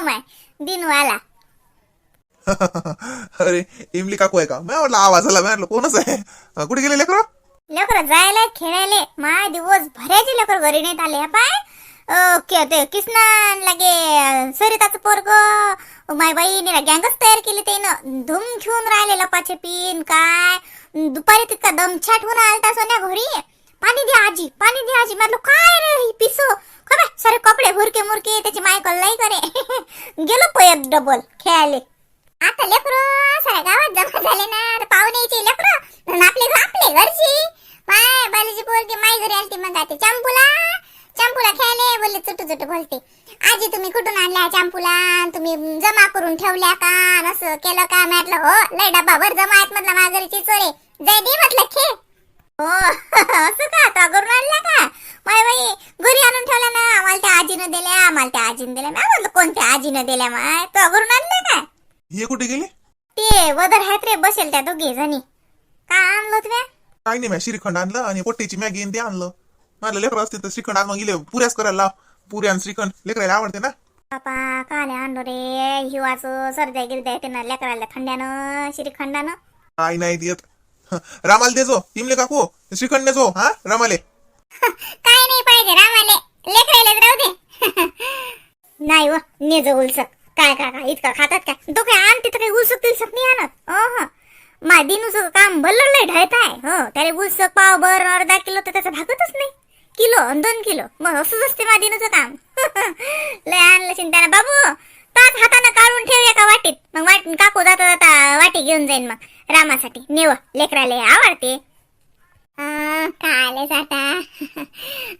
हो माय दिनू आला अरे इमली काकू आहे का? मी म्हटलं आवाज आला मी म्हटलं कोणच आहे? कुठे गेले लेकरं? लेकर जायला खेळायले. माय दिवस भरायचे लेकर घरी नाहीत आले. पाय. ते किसना लागे सरिताचं पोरग. माय बाईने गँगच तयार केली त्यानं. धूम घेऊन राहिले लपाचे पिन काय? दुपारी तितका दमछाट होऊन आलता सोन्या घरी. पाणी दे आजी पाणी दे आजी. म्हटलं काय रे पिसो? खबर? सारे कपडे भुरके मुरके त्याची मायकल कल्लाई करे. गेलो पयत डबल खेळायले. आता लेकरं साऱ्या गावात जमा झाले ना आता पाहुण्याची लेकरं. आणि आपले आपले घरची. माय बालीची पोरगी माय घरी आलती. मग आता चंपूला चंपूला खेळले बोलले चुटू चुटू बोलते. आजी तुम्ही कुठून आणल्या चंपूला तुम्ही जमा करून ठेवल्या का? असं केलं का? म्हटलं हो लय डब्बा भर जमा आहेत म्हटलं माझ्या घरीची चोरे. जय दे म्हटलं खेळ. हो. असं का? तो घरून आणल्या का? माय बाई घरी आणून ठेवल्या ना. आम्हाला त्या आजीनं दिल्या आम्हाला त्या आजीनं दिल्या. मी म्हणलं कोणत्या आजीनं दिल्या माय? तो घरून आणल्या का? हे कुठे गेले? ते वदर आहेत रे बसेल त्या दोघी जणी. काय आणलं तुम्ही काय नाही मी श्रीखंड आणलं आणि पोट्टीची मॅगी आणि ते आणलं. मला लेकरं असते तर श्रीखंड आण मग गेले पुऱ्याच करायला लाव. पुऱ्या आणि श्रीखंड. लेकरायला आवडते ना? बापा काले आणलो रे. हिवाचं सर्द्या गिरद्या येते ना लेकराला थंड्यानं श्रीखंडानं. काय नाही देत. रामाला देजो इमले काकू. श्रीखंड जो हा? रमाले. काय नाही पाहिजे रामाले. लेकरायलाच राहू दे. नाही व नेज उलसक काय काय काय इतका खातात काय? तो काय आण तर काही उलसक तिलसक नाही आणत. अह मा दिनूचं काम भल्लं लय ढळत आहे. हो त्याला उलसक पाव भर अर्धा किलो तर त्याचं भागतच नाही. किलो दोन किलो. मग असंच असते मा दिनूचं काम. लय आणलं चिंताना बाबू ताक हातानं काढून ठेव एका वाटीत. मग वाट काकू जाता जाता वाटी घेऊन जाईन मग. रामासाठी. नेव लेकराले आवडते. काले जाता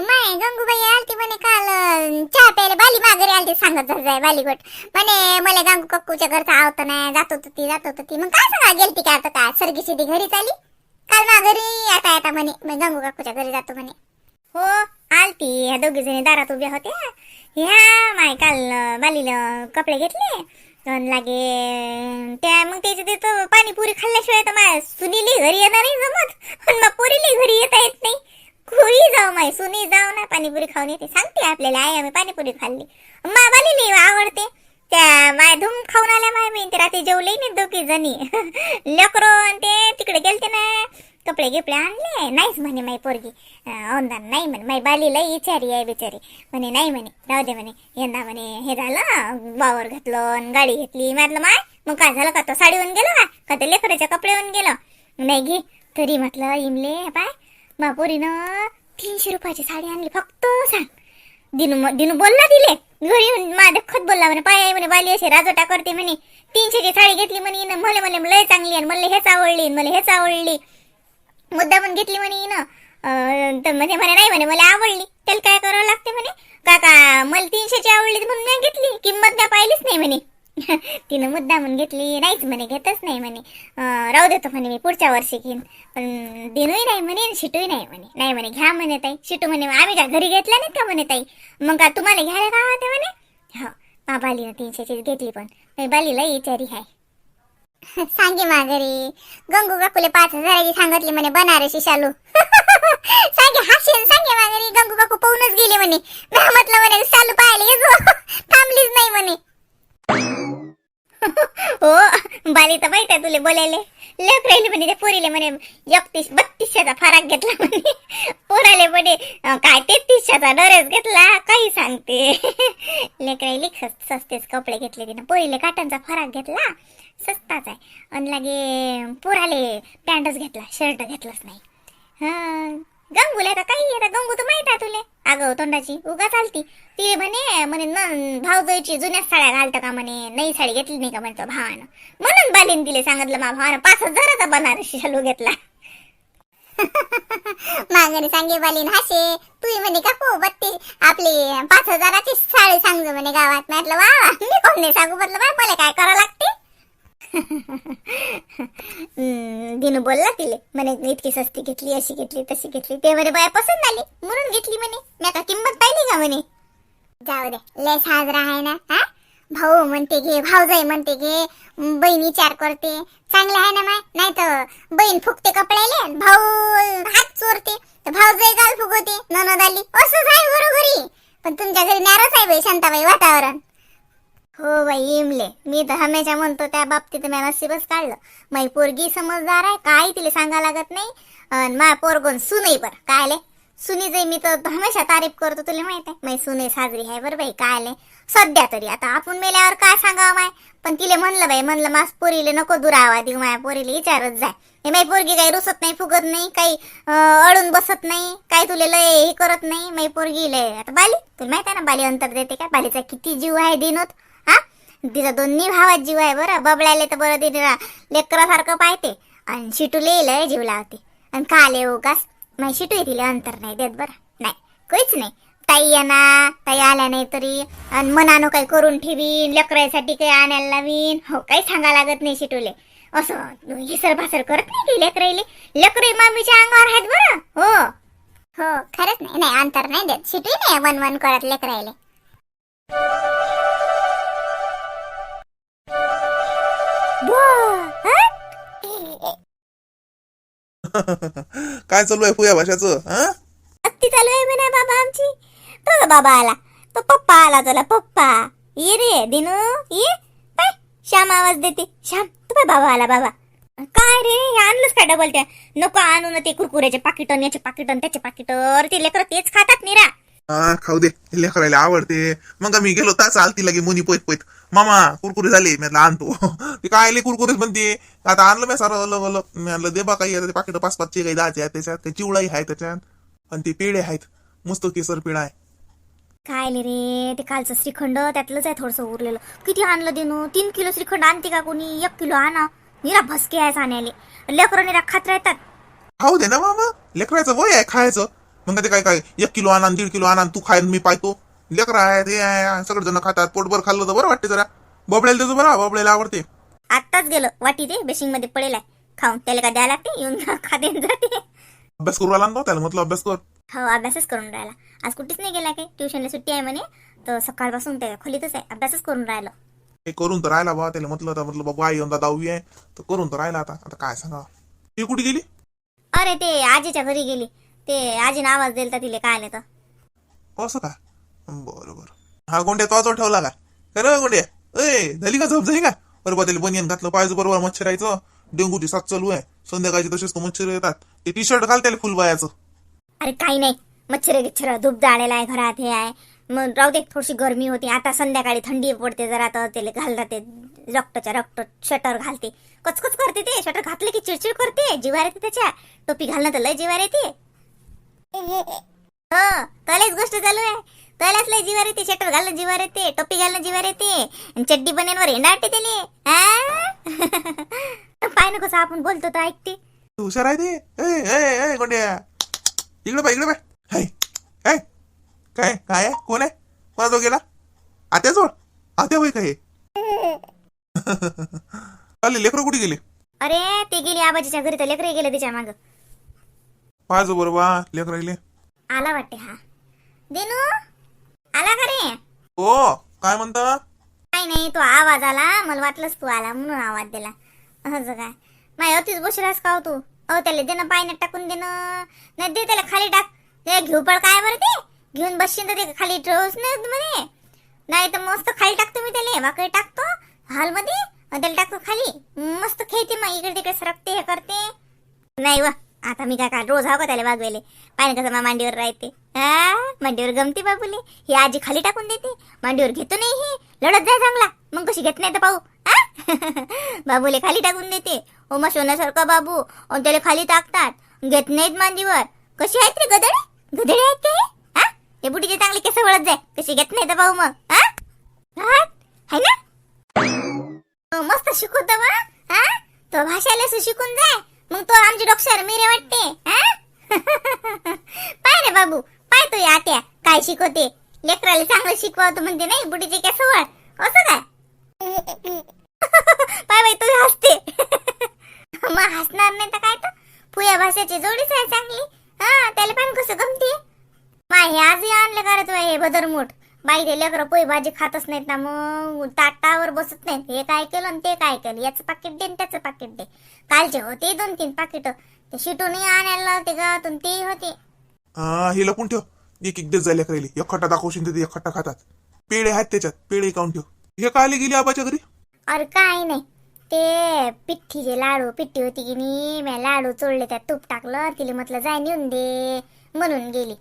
माय गंगूबाई आलती म्हणे काल चहा प्यायला बाली माघारी आलती सांगत जाय बालीगोट. म्हणे मला गंगू कक्कूच्या घरचं आवत नाही जात होत ती जात होत ती. मग काय सांगा गेलती का आता काय? सरगी सिधी घरी चाली काल माघारी आता आता म्हणे मी गंगू काकूच्या घरी जातो म्हणे. हो आलती. ह्या दोघी जणी दारात उभ्या होत्या. ह्या माय काल बालीला कपडे घेतले. लागे. त्या मग त्याच्या तिथं पाणीपुरी खाल्ल्याशिवाय तर माय सुनीली घरी येणार नाही जमत पण मग पोरीली घरी येता येत नाही. कुरी जाऊ माय सुनी जाऊ ना पाणीपुरी खाऊन येते. सांगते आपल्याला आई आम्ही पाणीपुरी खाल्ली. मा बालीली आवडते. त्या माय धूम खाऊन आल्या माय मी ते रात्री जेवले नाही दोघी जणी. लेकरो ते तिकडे गेलते ना. कपडे गिपडे आणले. नाहीच म्हणे माई पोरगी. औंदा नाही म्हणे. माई बालीला इचारी आहे बिचारी. म्हणे नाही म्हणे. राहू दे म्हणे. यंदा म्हणे हे झालं? वावर घातलं गाडी घेतली. म्हटलं माय मग काय झालं का? तो होऊन गेलो का? का ते लेकराच्या कपड्यावरून गेलो? नाही घे. तरी म्हटलं इमले पाय. मा पोरीनं तीनशे रुपयाची साडी आणली. फक्त सांग. दिनू दिनू बोलला दिले घरी येऊन मा दखत बोलला म्हणे पाय म्हणे बाली असे राजोटा करते म्हणे. तीनशेची साडी घेतली म्हणे हिनं. मले मले लय चांगली आणि मला हेच आवडली मला हेच आवडली. मुद्दा पण घेतली म्हणे ना तर म्हणजे म्हणे नाही म्हणे मला आवडली. त्याला काय करावं लागते म्हणे? काका मला तीनशेची आवडली म्हणून नाही घेतली. किंमत काय पाहिलीच नाही म्हणे. तिनं मुद्दा म्हणून घेतली. नाहीच म्हणे घेतच नाही म्हणे. राहू देतो म्हणे मी पुढच्या वर्षी घेईन. पण दिनूही नाही म्हणे शिटूही नाही म्हणे. नाही म्हणे घ्या म्हणे ताई. शिटू म्हणे आम्ही का घरी घेतल्या नाहीत का म्हणे ताई? मग का तुम्हाला घ्यायला का होते म्हणे? हो बालीनं तीनशेचीच घेतली पण. मी बालीला विचारी आहे सांगे माघारी. गंगू काकूले पाच हजाराची सांगितली म्हणे बनारसी शालू. सांगे हाशीन सांगे माघारी. गंगू काकू पाहूनच गेले म्हणे. म्हटलं म्हणे शालू पाहिले थांबलीच नाही म्हणे. हो बाली तर माहीत आहे तुले बोलायले. लेक राहिले म्हणे ते पोरीले म्हणे एकतीस बत्तीसशेचा फरक घेतला म्हणे. पोराले म्हणे काय तेहतीसशेचा डरेस घेतला काही सांगते. लेक राहिली सस्तेच कपडे घेतले तिनं. पोरीले काटांचा फरक घेतला सस्ताच आहे. आणि लागे पोराले पॅन्टच घेतला शर्ट घेतलाच नाही. हा. गंगूला आता काही आता गंगू तर माहीत आहे तुले. अगं तोंडाची उगा चालती ती म्हणे म्हणे न भाऊजाईची जुन्याच साड्या घालतं का म्हणे नई साडी घेतली नाही का म्हणतो भावानं. म्हणून बालीन तिले सांगितलं मा भावानं पाच हजाराचा बनारसी शालू घेतला. मागणी सांगे बालीन हाशे तू म्हणे का पो बत्तीस आपली पाच हजाराची साडी सांगतो म्हणे गावात. म्हटलं वा मी कोण नाही सांगू? म्हटलं बा मला काय करावं लागते? दिनू बोलला तिले. म्हणे इतकी सस्ती घेतली अशी घेतली तशी घेतली. ते म्हणे बाया पसंत आली म्हणून घेतली म्हणे. मी आता किंमत पाहिली का म्हणे? जाऊ दे. लय साजरा आहे ना हा? भाऊ म्हणते घे भाऊजाई म्हणते घे बहीण विचार करते. चांगलं आहे ना माय? नाही तर बहीण फुकते कपड्याले भाऊ हात चोरते. तर भाऊजाई गाल फुगवते ननद आली. असंच आहे बरोबरी पण तुमच्या घरी नाराज आहे बाई शांताबाई वातावरण. हो बाई इमले. मी तर हमेशा म्हणतो त्या बाबतीत मी नसीबच काढलं. माई पोरगी समजदार आहे काय तिला सांगा लागत नाही. अन मा पोरगोन सुनई बर. कायले सुनीचे मी तर हमेशा तारीफ करतो तुला माहीत आहे? माई सुने साजरी आहे बरं बाई कायले सध्या तरी. आता आपण मेल्यावर काय सांगावं माय? पण तिले म्हणलं बाई म्हणलं मास पोरीले नको दुरावा देऊ माया पोरीले विचारत जाय हे माई पोरगी काही रुसत नाही फुगत नाही काही अडून बसत नाही काही तुले लय हे करत नाही. माई पोरगी लय आता बाली तुला माहीत आहे ना बाली अंतर देते का? बालीचा किती जीव आहे दिनोत. तिचा दोन्ही भावात जीव आहे बरं. बबळ्याले तर बरं तिला लेकरासारखं पाहते. आणि शिटूले लय जीव लावते. आणि काले उगास नाही शिटू तिला अंतर नाही देत बरं. नाही काहीच नाही. ताई येणा ताई आल्या नाही तरी. आणि मनानं काही करून ठेवीन लेकरासाठी काही आणायला लावीन. हो काही सांगा लागत नाही शिटूले. असं हिसर भासर करत नाही ती लेकराईले. लेकरे मामीच्या अंगावर आहेत बरं. हो. हो खरंच नाही. नाही अंतर नाही देत. शिटू नाही वन वन करत लेकराईले. काय चालू आहे फुया भाषाचं हा? अत्ती चालू आहे म्हणा बाबा आमची. तो बाबा आला. तो पप्पा आला तुला पप्पा. ये रे दिनू ये. पाय श्याम आवाज देते. श्याम तू पाय बाबा आला बाबा. काय रे हे आणलंच काय डबल त्या? नको आणू ना ते कुरकुऱ्याचे पाकिटन याचे पाकिटन त्याचे पाकिट. ते लेकर तेच खातात निरा. हा खाऊ दे. लेकरायला आवडते. मग मी गेलो तास आलती लगे मुनी पोईत पोईत. मामा कुरकुरे झाले. मी आणतो. ते काय आले कुरकुरेच म्हणते? आता आणलं मी सारं म्हणलं दे बा काही आता ते पाकिट पाच पाचचे काही दहाचे आहेत त्याच्यात काही चिवळाही आहे त्याच्यात. आणि ते पेढे आहेत. मस्त केसर पेढा आहे. काय ले रे ते कालचं श्रीखंड त्यातलंच आहे थोडस उरलेलं. किती आणलं देणू तीन किलो श्रीखंड आणते का कोणी? एक किलो आणा. निरा भसके आहे आणायले लेकरं निरा खात राहतात खाऊ दे ना मामा. लेकराचं वय आहे खायचं. मग ते काय काय एक किलो आणा दीड किलो आणा तू खाय मी पाहतो. लेकरं आहे ते आहे सगळेजण खातात. पोटभर खाल्लं तर बरं वाटते जरा. बबड्याला त्याचं बरं बबड्याला आवडते. आत्ताच गेलो वाटी ते बेसिंगमध्ये पडेल आहे. खाऊन त्याला काय द्यायला लागते? येऊन खाते आणि जाते. अभ्यास करू आला ना त्याला म्हटलं अभ्यास कर. हो अभ्यासच करून राहिला. आज कुठेच नाही गेला काही ट्युशनला सुट्टी आहे म्हणे. तर सकाळपासून ते खोलीतच आहे अभ्यासच करून राहिलो. हे करून तर राहिला बा त्याला म्हटलं तर म्हटलं बाबा आई यंदा दहावी आहे. तर करून तर राहिला आता. आता काय सांगा ती कुठे गेली? अरे ते आजीच्या घरी गेली. ते आजीने आवाज दिलता तिले काय आले तर. असं का? बरं बरं हा गोंड्या तो आजवर ठेवला का? खरं गोंड्या? ए झाली का झोप? झाली का? बरोबर त्याला बनियन घातलं पाहिजे बरोबर मच्छरायचं डेंगूची साथ चालू आहे. संध्याकाळची तसेच तो मच्छर येतात. ते टी शर्ट घाल त्याला फुलबायाचं अरे काही नाही. मच्छर गिच्छर धूप जाळलेला आहे घरात हे आहे. मग राहू दे थोडीशी गरमी होती. आता संध्याकाळी थंडी पडते जरा तर त्याला घालतात ते रक्तच्या रक्त शटर घालते. कचकच करते ते. शटर घातले की चिडचिड करते. जिवार येते त्याच्या टोपी घालणं तर लय जिवार येते हो त्यालाच गोष्ट चालू आहे. त्यालाच लय जिवार येते शटर घालणं जिवार येते टोपी घालणं जिवार येते आणि चड्डी बनेनवर हेंडाटे त्याले. पाय नको कसं आपण बोलतो तर ऐकते. तू हुशार आहे ते? ए ए ए गोंड्या. इकडे पाय इकडे पाय हाय काय काय काय आहे? कोण आहे? कोणा जो गेला? आत्याजवळ? आत्या होय काय चालेल लेकरं कुठे गेले? अरे ते गेली आबाजीच्या घरी तर लेकरे गेले तिच्या माग. पाहिजे बरोबर लेकर राहिले. आला वाटते हा. देनू आला का रे? हो काय म्हणता? काही नाही तो आवाज आला मला वाटलंच तू आला म्हणून आवाज दिला. असं काय? माय अतिच बसलास का हो तू? अहो त्याला देणं पाण्यात टाकून देणं नाही दे त्याला खाली टाक. ते घेऊ पड काय बरं ते? घेऊन बसशील तर ते खाली ठेवूच नाही मध्ये नाही तर मस्त खाली टाकतो मी त्याला वाकडे टाकतो हॉलमध्ये त्याला टाकतो खाली. मस्त खेळते मग इकडे तिकडे सरकते हे करते. नाही व आता मी काय काय रोज हाव का त्याला वागवेले पाहिजे कसं मांडीवर राहते. हा? मांडीवर गमते बाबूले. ही आजी खाली टाकून देते. मांडीवर घेतो नाही ही. लढत जाय चांगला मग कशी घेत नाही तर पाहू. बाबूले खाली टाकून देते. ओ मग सोन्यासारखा बाबू. आणि त्याला खाली टाकतात. घेत नाहीत मांडीवर. कशी आहेत रे गदडे? गदडे आहेत ते? हा? हे बुटीचे चांगले केस वळत जाय. कशी घेत नाही तर पाहू मग. हा? हा? है ना? मस्त शिकवतो बा. हा? तो भाषाला शिकून जाय. मग तो आमची डॉक्टर रे वाटते हा? पाय रे बाबू पाय तू आत्या काय शिकवते? लेकराला चांगलं शिकवतो म्हणते नाही बुडीचे केस सवळ असं काय? पाय बाई तू हसते. मग हसणार नाही तर काय तर? पुया भाषेची जोडीच आहे चांगली. हा त्याला पण कसं गमते? माय हे आजही आणलं करत रे हे बदरमूठ? बाई ते लेकरं पोई भाजी खातच नाहीत ना मग. ताटावर बसत नाहीत. हे काय केलं आणि ते काय केलं? याचं पाकिट दे आणि त्याचं पाकिट दे. कालचे होते दोन तीन पाकिट. ते शिटूनही आणायला लावते गावातून. ते होते. हा हे लपून ठेव. एक एक दिवस जायला करायली एक खट्टा दाखवशील तर एक खट्टा खातात. पेढे आहेत त्याच्यात. पेढे काऊन ठेव. हे कायले गेली आबाच्या घरी? अरे काय नाही. ते पिठ्ठीचे लाडू पिठ्ठी होती की नाही मी लाडू चोळले त्यात तूप टाकलं तिला म्हटलं जाय नेऊन दे म्हणून गेली.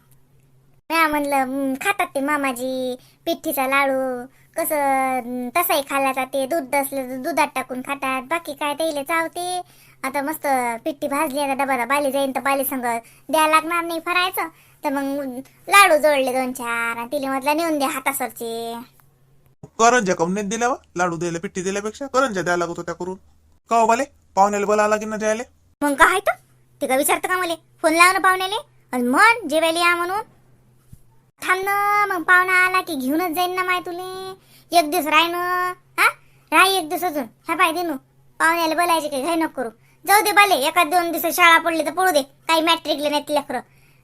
म्या म्हणलं "हं, खातात ते मामाजी पिठ्ठीचा लाडू. कसं तसाही खाल्ला जाते. दूध असलं तर दुधात टाकून खातात. बाकी काय त्याला चावते. आता मस्त पिठ्ठी भाजली आता डबा बाली जाईन तर बाली संग द्या लागणार नाही फरायचं. तर मग लाडू जोडले दोन चार आणि तिला म्हटलं नेऊन दे हातासरचे. करंजा काऊन नाही दिल्या वा? लाडू द्यायला पिट्टी दिल्यापेक्षा करंजा द्यायला लागत होत्या करून. का हो बाले? पाहुण्याला बोला लागेल ना द्यायला मग काय तर? ते का विचारतं का मला? फोन लाव ना पाहुण्याले. आणि म्हण जेवायला या म्हणून. थांब ना मग पाहुणा आला की घेऊनच जाईन ना माय तुले. एक दिवस राह ना हा? राह एक दिवस अजून. ह्या पाय देनू. पाहुण्याला बोलायचे काही घाई नको करू. जाऊ दे बाले एका दोन दिवस शाळा पडली तर पडू दे. काही मॅट्रिकले नाही लेकरं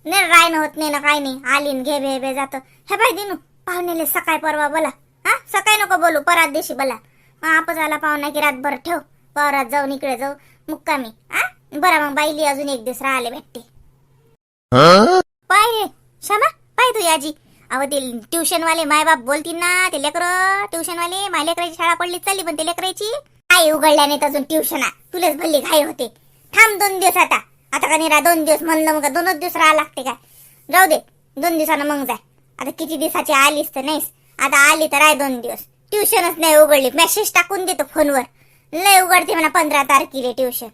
नाही रायनं होत नाही ना काही नाही. आली न घे भे भे जातं. ह्या पाय देनू पाहुण्याले सकाळी परवा बोला. हा? सकाळी नको बोलू परात दिवशी बोला. मग आपच आला पाहुणा की रातभर ठेव. परात जाऊन इकडे जाऊ. मुक्कामी हा? बरं मग बाईली अजून एक दिवस राहिले भेटते. पाय रे क्षमा. काय तू याजी अहो ते ट्युशन वाले माय बाप बोलतील ना ते लेकर ट्युशन वाले माय लेकराची शाळा पडली चालली पण ते लेकराची काय उघडल्या नाहीत अजून ट्युशन. तुलाच भल्ली घाई होते. थांब दोन दिवस आता. आता का नाही दोन दिवस म्हणलं मग दोनच दिवस राहा लागते काय? जाऊ दे दोन दिवसानं मग जाय. आता किती दिवसाची आलीस तर नाहीस. आता आली तर आहे दोन दिवस. ट्युशनच नाही उघडली. मेसेज टाकून देतो फोनवर. लय उघडते म्हणा पंधरा तारखेला ट्युशन.